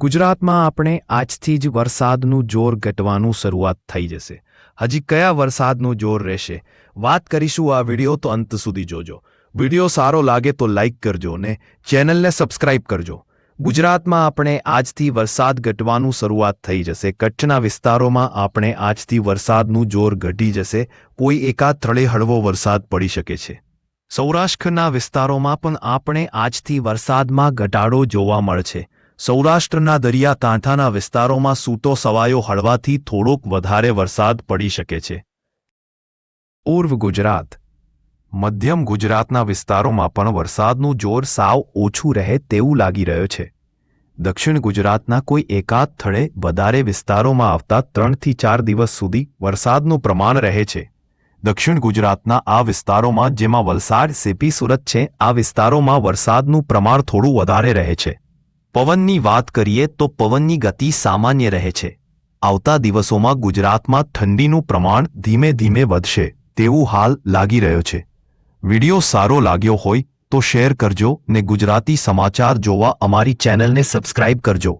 ગુજરાતમાં આપણે આજથી જ વરસાદનું જોર ઘટવાનું શરૂઆત થઈ જશે. હજી કયા વરસાદનું જોર રહેશે? વાત કરીશું આ વિડિયો તો અંત સુધી જોજો. વિડિયો સારો લાગે તો લાઇક કરજો ને ચેનલને સબસ્ક્રાઇબ કરજો. ગુજરાતમાં આપણે આજથી વરસાદ ઘટવાનું શરૂઆત થઈ જશે. કચ્છના વિસ્તારોમાં આપણે આજથી વરસાદનું જોર ઘટી જશે. કોઈ એકાદ સ્થળે હળવો વરસાદ પડી શકે છે. સૌરાષ્ટ્રના વિસ્તારોમાં પણ આપણે આજથી વરસાદમાં ઘટાડો જોવા મળશે. સૌરાષ્ટ્રના દરિયાકાંઠાના વિસ્તારોમાં સૂતો સવાયો હળવાથી થોડોક વધારે વરસાદ પડી શકે છે. પૂર્વ ગુજરાત. મધ્યમ ગુજરાતના વિસ્તારોમાં પણ વરસાદનું જોર સાવ ઓછું રહે તેવું લાગી રહ્યો છે. દક્ષિણ ગુજરાતના કોઈ એકાદ સ્થળે વધારે વિસ્તારોમાં આવતા ત્રણથી ચાર દિવસ સુધી વરસાદનું પ્રમાણ રહે છે. દક્ષિણ ગુજરાતના આ વિસ્તારોમાં જેમાં વલસાડ, સેપી, સુરત છે, આ વિસ્તારોમાં વરસાદનું પ્રમાણ થોડું વધારે રહે છે. પવનની વાત કરીએ તો પવનની ગતિ સામાન્ય રહે છે. આવતા દિવસોમાં ગુજરાતમાં ઠંડીનું પ્રમાણ ધીમે ધીમે વધશે તેવું હાલ લાગી રહ્યો છે. વિડિયો સારો લાગ્યો હોય તો શેર કરજો ને ગુજરાતી સમાચાર જોવા અમારી ચેનલને સબસ્ક્રાઇબ કરજો.